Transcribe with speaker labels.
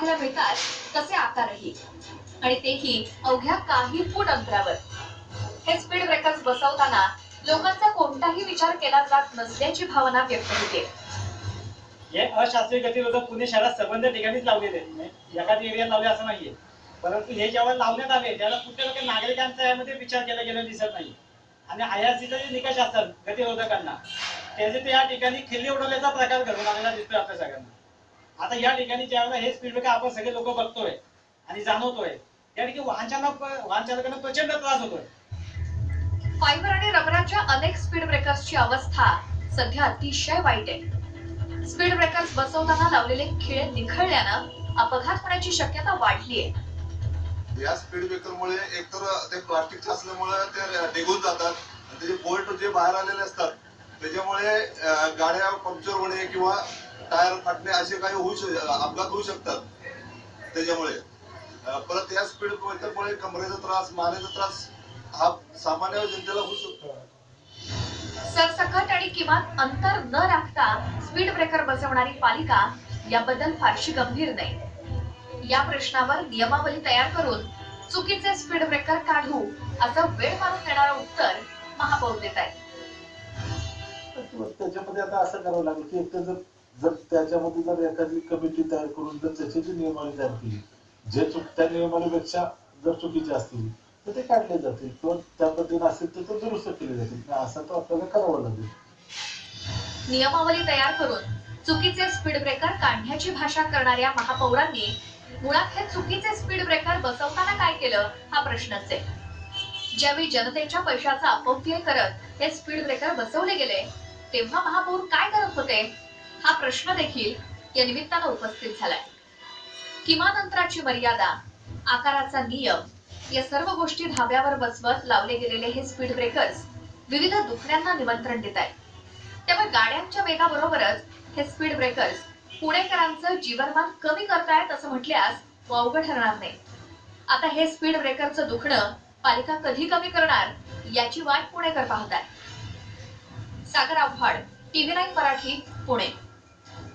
Speaker 1: पाहायला मिळतात तसे आकारही. आणि तेही अवघ्या काही फूट अंतरावर. हे स्पीड ब्रेकर्स बसवताना लोकांचा कोणताही विचार केला जात नसल्याची भावना व्यक्त होते.
Speaker 2: हे अशास्त्रीय गतिरोधक पुणे शहरात संबंध ठिकाणीच लावलेले आहेत. एरिया एरियात लावले असं नाहीये. परंतु हे जेव्हा लावण्यात आले त्याला कुठे लोक नागरिकांचा यामध्ये विचार केला गेला दिसत नाही. आणि आयआरसीचे जे निकष असतात गतिरोधकांना त्याचे ते या ठिकाणी खिल्ली उडवण्याचा प्रकार घडून आलेला दिसतोय आपल्या सगळ्यांना. आता या ठिकाणी ज्यावेळेला हे स्पीड ब्रेकर आपण सगळे लोक बघतोय आणि जाणवतोय त्या ठिकाणी वाहन चालक वाहन चालकांना प्रचंड त्रास होतोय.
Speaker 1: फायबर आणि रबराच्या अनेक स्पीड ब्रेकर्सची अवस्था सध्या अतिशय वाईट आहे. स्पीड ब्रेकर्स बसवताना लावलेले खिळे निखळल्यानं अपघात होण्याची शक्यता वाढली आहे.
Speaker 3: या स्पीड ब्रेकरमुळे एकतर ते प्लास्टिक असल्यामुळे ते निघून जातात. आणि त्याचे बोल्ट जे बाहेर आलेले असतात त्याच्यामुळे गाड्या पंक्चर होणे किंवा टायर फाटणे असे काही होऊ अपघात होऊ शकतात त्याच्यामुळे. परत या स्पीड ब्रेकरमुळे कमरेचा त्रास मानेचा त्रास हा सामान्य जनतेला होऊ शकतो.
Speaker 1: सरसकट आणि किमान अंतर न राखता स्पीड ब्रेकर बसवणारी पालिका याबद्दल फारशी गंभीर नाही. या प्रश्नावर नियमावली तयार करून चुकीचे स्पीड ब्रेकर काढू असं वेळ मारून देणारं उत्तर महापौर देत आहेत.
Speaker 4: त्याच्यामध्ये आता असं करावं लागेल की एक तर जर जर त्याच्यामध्ये जर एखादी कमिटी तयार करून जर त्याची नियमावली तयार केली जे चुक त्या नियमावलीपेक्षा जर चुकीचे असतील तर ते काढले जातील. किंवा त्या पद्धतीने असेल तर ते दुरुस्त केले जातील. असं तो आपल्याला करावं लागेल.
Speaker 1: नियमावली तयार करून चुकीचे स्पीड ब्रेकर काढण्याची भाषा करणाऱ्या महापौरांनी मुळात हे चुकीचे स्पीड ब्रेकर बसवताना काय केलं? हा प्रश्नच आहे ज्यावेळी जनतेच्या पैशाचा अपव्यय करत हे स्पीड ब्रेकर बसवले गेले तेव्हा महापौर काय करत होते? हा प्रश्न देखील या निमित्तानं उपस्थित झालाय. किमान अंतराची मर्यादा आकाराचा नियम या सर्व गोष्टी धाब्यावर बसवत लावले गेलेले हे स्पीड ब्रेकर्स विविध दुखण्यांना निमंत्रण देत आहेत त्यामुळे गाड्यांच्या वेगाबरोबरच हे स्पीड ब्रेकर्स पुणेकरांचं जीवनमान कमी करतायत असं म्हटल्यास वावगं ठरणार नाही. आता हे स्पीड ब्रेकरचं दुखणं पालिका कधी कमी करणार याची वाट पुणेकर पाहत आहे सागर आव्हाड टीव्ही नाईन मराठी पुणे.